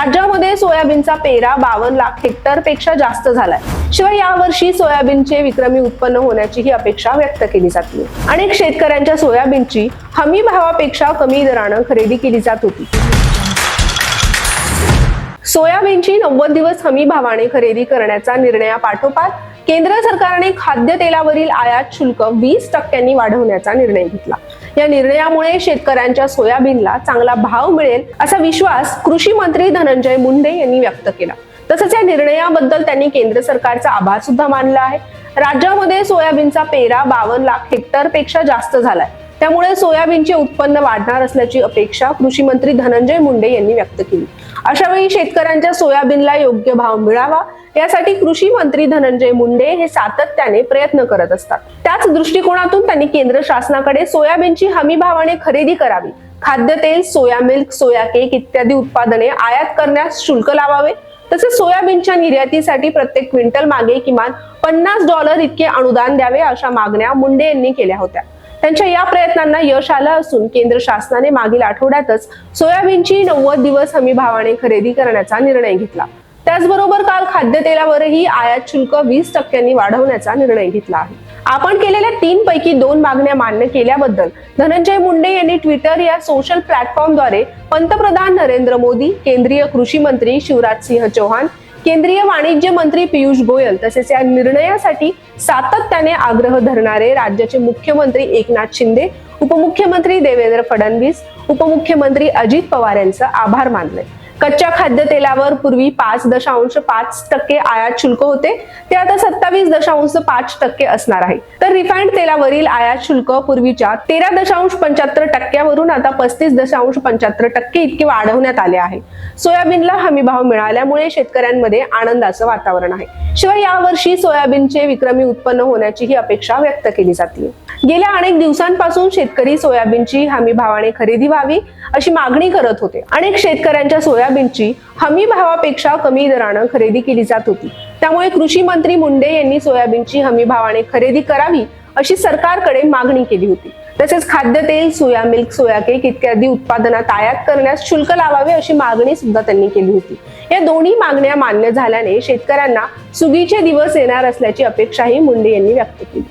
राज्यामध्ये सोयाबीनचा पेरा बावन्न लाख हेक्टरपेक्षा जास्त झालाय. शिवाय यावर्षी सोयाबीनचे विक्रमी उत्पन्न होण्याचीही अपेक्षा व्यक्त केली जाते. अनेक शेतकऱ्यांच्या सोयाबीनची हमी भावापेक्षा कमी दरानं खरेदी केली जात होती. सोयाबीनची नव्वद दिवस हमी भावाने खरेदी करण्याचा निर्णयापाठोपाठ केंद्र सरकारने खाद्यतेलावरील आयात शुल्क वीस टक्क्यांनी वाढवण्याचा निर्णय घेतला. या निर्णयामुळे शेतकऱ्यांच्या सोयाबीनला चांगला भाव मिळेल असा विश्वास कृषी मंत्री धनंजय मुंडे यांनी व्यक्त केला. तसंच या निर्णयाबद्दल त्यांनी केंद्र सरकारचा आभार सुद्धा मानला आहे. राज्यामध्ये सोयाबीनचा पेरा बावन्न लाख हेक्टरपेक्षा जास्त झालाय. त्यामुळे सोयाबीनचे उत्पन्न वाढणार असल्याची अपेक्षा कृषी मंत्री धनंजय मुंडे यांनी व्यक्त केली. अशा वेळी शेतकऱ्यांच्या सोयाबीनला योग्य भाव मिळावा यासाठी कृषी मंत्री धनंजय मुंडे हे सातत्याने प्रयत्न करत असतात. त्याच दृष्टिकोनातून त्यांनी केंद्र शासनाकडे सोयाबीनची हमी भावाने खरेदी करावी. खाद्यतेल सोया मिल्क सोया केक इत्यादी उत्पादने आयात करण्यास शुल्क लावावे तसेच सोयाबीनच्या निर्यातीसाठी प्रत्येक क्विंटल मागे किमान पन्नास डॉलर इतके अनुदान द्यावे अशा मागण्या मुंडे यांनी केल्या होत्या. त्यांच्या या प्रयत्नांना यश आलं असून केंद्र शासनाने मागील आठवड्यातच सोयाबीनची नव्वद दिवस हमी भावाने खरेदी करण्याचा निर्णय घेतला. त्याचबरोबर काल खाद्यतेलावरही आयात शुल्क वीस टक्क्यांनी वाढवण्याचा निर्णय घेतला आहे. आपण केलेल्या तीन पैकी दोन मागण्या मान्य केल्याबद्दल धनंजय मुंडे यांनी ट्विटर या सोशल प्लॅटफॉर्मद्वारे पंतप्रधान नरेंद्र मोदी केंद्रीय कृषी मंत्री शिवराज सिंह चौहान केंद्रीय वाणिज्य मंत्री पियुष गोयल तसेच या निर्णयासाठी सातत्याने आग्रह धरणारे राज्याचे मुख्यमंत्री एकनाथ शिंदे उपमुख्यमंत्री देवेंद्र फडणवीस उपमुख्यमंत्री अजित पवार यांचं आभार मानले कच्च्या खाद्यतेलावर पूर्वी पाच दशांश पाच टक्के आयात शुल्क होते. ते आता सत्तावीस दशांश पाच टक्के असणार आहे. तर रिफाईंड तेलावरील आयात शुल्क पूर्वीच्या तेरा दशांश पंच्याहत्तर टक्क्यावरून आता पस्तीस दशांश पंच्याहत्तर टक्के इतके वाढवण्यात आले आहे. सोयाबीनला हमी भाव मिळाल्यामुळे शेतकऱ्यांमध्ये आनंदाचं वातावरण आहे. शिवाय यावर्षी सोयाबीनचे विक्रमी उत्पन्न होण्याचीही अपेक्षा व्यक्त केली जाते. गेल्या अनेक दिवसांपासून शेतकरी सोयाबीनची हमी भावाने खरेदी व्हावी अशी मागणी करत होते. अनेक शेतकऱ्यांच्या सोया सोयाबीनची हमी भावापेक्षा कमी दरानं खरेदी केली जात होती. त्यामुळे कृषी मंत्री मुंडे यांनी सोयाबीनची हमी भावाने खरेदी करावी अशी सरकारकडे मागणी केली होती. तसेच खाद्यतेल सोया मिल्क सोया केक इत्यादी उत्पादनात आयात करण्यास शुल्क लावावे अशी मागणी सुद्धा त्यांनी केली होती. या दोन्ही मागण्या मान्य झाल्याने शेतकऱ्यांना सुगीचे दिवस येणार असल्याची अपेक्षाही मुंडे यांनी व्यक्त केली.